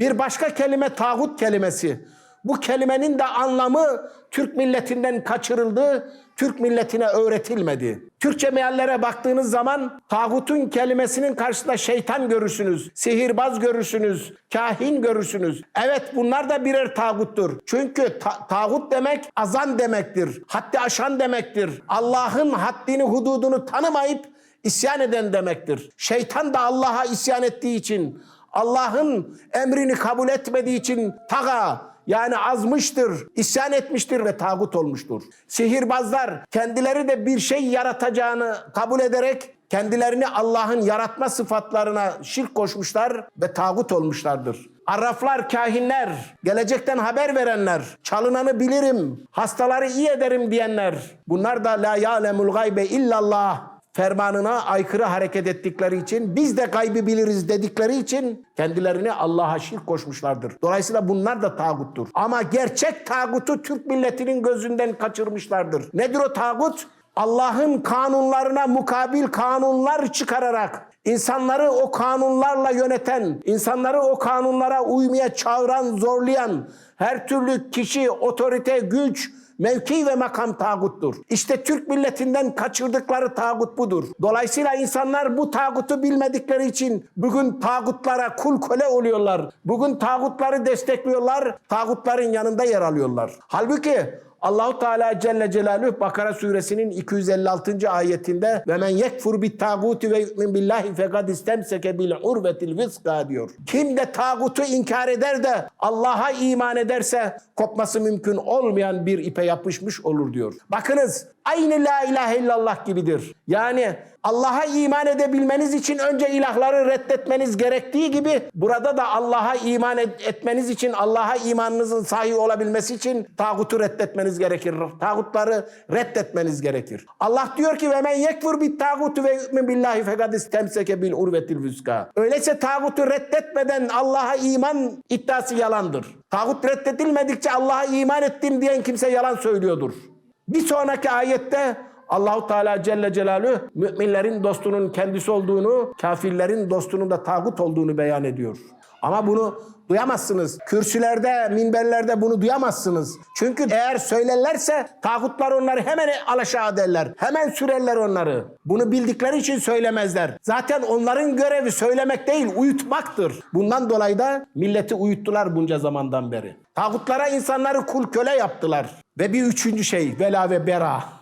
Bir başka kelime tağut kelimesi. Bu kelimenin de anlamı Türk milletinden kaçırıldı, Türk milletine öğretilmedi. Türkçe meallere baktığınız zaman tağutun kelimesinin karşısında şeytan görürsünüz, sihirbaz görürsünüz, kahin görürsünüz. Evet bunlar da birer tağuttur. Çünkü ta- tağut demek azan demektir, haddi aşan demektir. Allah'ın haddini, hududunu tanımayıp isyan eden demektir. Şeytan da Allah'a isyan ettiği için, Allah'ın emrini kabul etmediği için taga yani azmıştır, isyan etmiştir ve tağut olmuştur. Sihirbazlar kendileri de bir şey yaratacağını kabul ederek kendilerini Allah'ın yaratma sıfatlarına şirk koşmuşlar ve tağut olmuşlardır. Arraflar, kahinler, gelecekten haber verenler, çalınanı bilirim, hastaları iyi ederim diyenler. Bunlar da la ya'lemul gaybe illallah fermanına aykırı hareket ettikleri için biz de gaybı biliriz dedikleri için kendilerini Allah'a şirk koşmuşlardır. Dolayısıyla bunlar da tağuttur. Ama gerçek tağutu Türk milletinin gözünden kaçırmışlardır. Nedir o tağut? Allah'ın kanunlarına mukabil kanunlar çıkararak insanları o kanunlarla yöneten, insanları o kanunlara uymaya çağıran, zorlayan her türlü kişi, otorite, güç, Mevki ve makam tağuttur. İşte Türk milletinden kaçırdıkları tağut budur. Dolayısıyla insanlar bu tağutu bilmedikleri için bugün tağutlara kul köle oluyorlar. Bugün tağutları destekliyorlar, tağutların yanında yer alıyorlar. Halbuki Allahu Teala Celle Celaluhu Bakara suresinin 256. ayetinde ve men yekfur bit tağuti ve yu'min billahi fekad istemseke bil urvetil viska diyor. Kim de tağutu inkar eder de Allah'a iman ederse kopması mümkün olmayan bir ipe yapışmış olur diyor. Bakınız aynı la ilahe illallah gibidir. Yani Allah'a iman edebilmeniz için önce ilahları reddetmeniz gerektiği gibi burada da Allah'a iman et- etmeniz için Allah'a imanınızın sahi olabilmesi için tağutu reddetmeniz gerekir. Tağutları reddetmeniz gerekir. Allah diyor ki ve men yekfur bit tağutu ve yu'min billahi fekad istemseke bil urvetil vüska. Öyleyse tağutu reddetmeden Allah'a iman iddiası yalandır. Tağut reddedilmedikçe Allah'a iman ettim diyen kimse yalan söylüyordur. Bir sonraki ayette Allahu Teala Celle Celaluhu müminlerin dostunun kendisi olduğunu, kafirlerin dostunun da tağut olduğunu beyan ediyor. Ama bunu duyamazsınız. Kürsülerde, minberlerde bunu duyamazsınız. Çünkü eğer söylerlerse tağutlar onları hemen alaşağı ederler. Hemen sürerler onları. Bunu bildikleri için söylemezler. Zaten onların görevi söylemek değil, uyutmaktır. Bundan dolayı da milleti uyuttular bunca zamandan beri. Tağutlara insanları kul köle yaptılar. Ve bir üçüncü şey, vela ve bera.